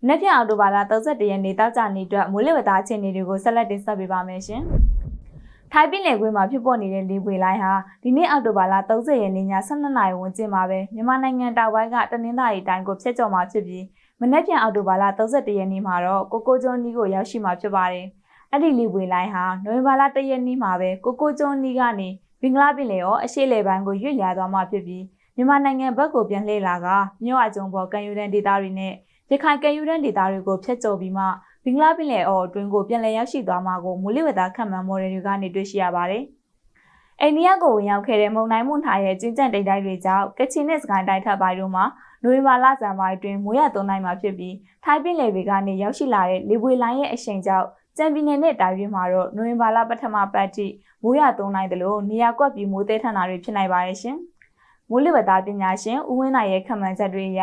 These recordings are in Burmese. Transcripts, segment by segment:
။နေ့ပြန်အော်တိုဘာလ31ရက်နေ့တောက်ကြနေအတွက်မိုးလေဝသအခြေအနေတွေကိုဆက်လက်တင်ဆက်ပေးပါမယ်ရှင်။ထိုင်းပြည်နယ်ကွင်းမှာဖြစ်ပေါ်နေတဲ့လေပွေလိုင်းဟာဒီနေ့အောက်တိုဘာလ30ရက်နေ့ည12နာရီဝန်းကျင်မှာပဲမြန်မာနိုင်ငံတောင်ပိုင်းကတနင်္သာရီတိုင်းကိုဖျက်ကျော်မှာဖြစ်ပြီးမနေ့ပြန်အောက်တိုဘာလ31ရက်နေ့မှာတော့ကိုကိုကျွန်းနီးကိုရောက်ရှိမှာဖြစ်ပါတယ်။အဲ့ဒီလေပွေလိုင်းဟာနိုဝင်ဘာလ1ရက်နေ့မှာပဲကိုကိုကျွန်းနီးကနေဘင်္ဂလားပြည်နယ်ရောအရှေ့လေပိုင်းကိုရွေ့လျားသွားမှာဖြစ်ပြီးမြန်မာနိုင်ငံဘက်ကိုပြန်လှည့်လာကမြို့အကျုံပေါ်ကန်ယူရန်ဒေသတွေနဲ့ ရခိုင်ကန်ယူရန်ဒေသတွေကိုဖျက်ကျော်ပြီးမှဘင်္ဂလားပြည်နယ်အော်အတွင်းကိုပြန်လည်ရောက်ရှိသွားမှာကိုမိုးလေဝသခန့်မှန်းမော်ဒယ်တွေကနေတွေ့ရှိရပါတယ်။အိန္ဒိယကိုဝင်ရောက်ခဲ့တဲ့မုန်တိုင်းမွန်ထားရဲ့ကျင်းကျန်တိတ်တိုက်တွေကြောင့်ကချင်နဲ့စကိုင်းတိုင်းထပ်ပိုင်းတို့မှာနိုဝင်ဘာလဇန်ပိုင်းအတွင်းမိုးရသွန်းနိုင်မှာဖြစ်ပြီးထိုင်းပြည်နယ်တွေကနေရောက်ရှိလာတဲ့လေပွေလိုင်းရဲ့အရှိန်ကြောင့်ကြံပြည်နယ်နဲ့တိုင်းတွေမှာတော့နိုဝင်ဘာလပထမပတ်ထိမိုးရသွန်းနိုင်တယ်လို့နေရာကွက်ပြီးမိုးသေးထန်တာတွေဖြစ်နိုင်ပါတယ်ရှင်။မိုးလေဝသပညာရှင်ဦးဝင်းနိုင်ရဲ့ခန့်မှန်းချက်တွေအရ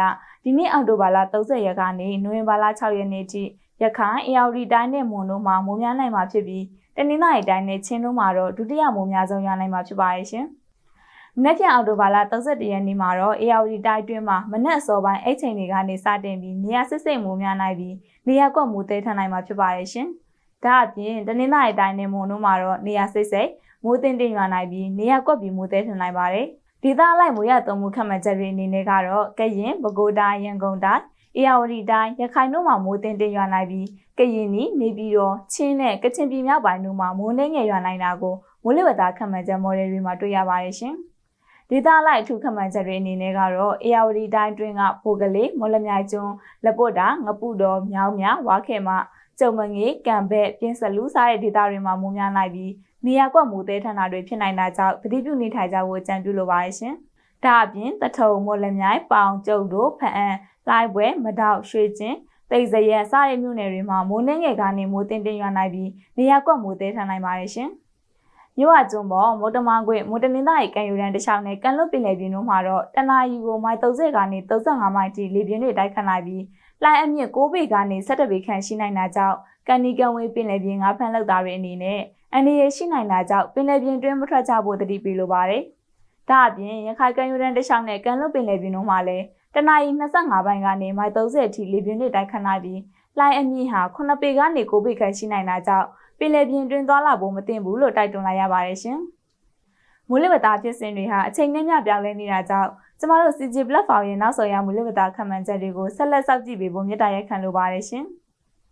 ဒီနေ့အောက်တိုဘာလ30ရက်ကနေနိုဝင်ဘာလ6ရက်နေ့ထိရခိုင်အေရဝတီတိုင်းနဲ့မွန်တို့မှာမိုးများနိုင်မှာဖြစ်ပြီးတနင်္သာရီတိုင်းနဲ့ချင်းတို့မှာတော့ဒုတိယမိုးများဆုံးရနိုင်မှာဖြစ်ပါရဲ့ရှင်။မနေ့ကအောက်တိုဘာလ31ရက်နေ့မှာတော့အေရဝတီတိုင်းတွင်းမှာမနက်အစောပိုင်းအိတ်ချိန်တွေကနေစတင်ပြီးနေရာစစ်စိတ်မိုးများနိုင်ပြီးနေရာကွက်မိုးသေးထန်နိုင်မှာဖြစ်ပါရဲ့ရှင်။ဒါအပြင်တနင်္သာရီတိုင်းနဲ့မွန်တို့မှာတော့နေရာစစ်စိတ်မိုးတင်တင်ရွာနိုင်ပြီးနေရာကွက်ပြီးမိုးသေးထန်နိုင်ပါတယ်။ ဒေသအလိုက်မိုးရသုံးမှုခန့်မှန်းချက်တွေအနေနဲ့ကတော့ကရင်ပဲခူးတိုင်းရန်ကုန်တိုင်းအေရဝတီတိုင်းရခိုင်တို့မှာမိုးတင်တင်ရွာနိုင်ပြီးကရင်နီနေပြည်တော်ချင်းနဲ့ကချင်ပြည်မြောက်ပိုင်းတို့မှာမိုးနှင်းငယ်ရွာနိုင်တာကိုမိုးလေဝသခန့်မှန်းချက်မော်ဒယ်တွေမှာတွေ့ရပါတယ်ရှင်။ဒေသအလိုက်အထူးခန့်မှန်းချက်တွေအနေနဲ့ကတော့အေရဝတီတိုင်းတွင်းကဖိုကလေးမော်လမြိုင်ကျွန်းလက်ပွတ်တာငပုတော်မြောင်းမြဝါခဲမ ကျုံမငေကံဘက်ပြင်းစလူးစားတဲ့ဒေသတွေမှာမိုးများနိုင်ပြီးနေရာကွက်မိုးသေးထန်တာတွေဖြစ်နိုင်တာကြောင့်သတိပြုနေထိုင်ကြဖို့အကြံပြုလိုပါတယ်ရှင်။ဒါအပြင်တထုံမော်လမြိုင်ပေါင်ကျုပ်တို့ဖအံလှိုင်းပွဲမဒေါက်ရွှေကျင်းတိတ်စရဲစတဲ့မြို့နယ်တွေမှာမိုးနှင်းငယ်ကနေမိုးတင်တင်ရွာနိုင်ပြီးနေရာကွက်မိုးသေးထန်နိုင်ပါတယ်ရှင်။မြို့အကျုံပေါ်မိုးတမန်ခွေမိုးတနင်္သာရီကန်ယူရန်တစ်ချောင်းနဲ့ကန်လွတ်ပင်လယ်ပြင်တို့မှာတော့တနာရီကိုမိုင်30ကနေ35မိုင်ထိလေပြင်းတွေတိုက်ခတ်နိုင်ပြီး လှိုင်းအမြင့်6ပေကနေ17ပေခန့်ရှိနိုင်တာကြောင့်ကန်နီကန်ဝေးပင်လယ်ပြင်ငါးဖမ်းလောက်သားတွေအနေနဲ့အနေရရှိနိုင်တာကြောင့်ပင်လယ်ပြင်တွင်းမထွက်ကြဖို့တတိပေးလိုပါတယ်။ဒါအပြင်ရခိုင်ကန်ယူရန်တစ်ချောင်းနဲ့ကန်လွတ်ပင်လယ်ပြင်တို့မှာလည်းတနအီ25ဘိုင်ကနေမိုင်30အထိလေပြင်းတွေတိုက်ခတ်နိုင်ပြီးလှိုင်းအမြင့်ဟာ9ပေကနေ9ပေခန့်ရှိနိုင်တာကြောင့်ပင်လယ်ပြင်တွင်သွားလာဖို့မသင့်ဘူးလို့တိုက်တွန်းလိုက်ရပါတယ်ရှင်။ မိုးလေဝသဖြစ်စဉ်တွေဟာအချိန်နဲ့မျှပြောင်းလဲနေတာကြောင့်ကျမတို့ CG platform ရဲ့နောက်ဆုံးရမိုးလေဝသခန့်မှန်းချက်တွေကိုဆက်လက်စောင့်ကြည့်ပေးဖို့မြတ်တာရက်ခံလိုပါတယ်ရှင်။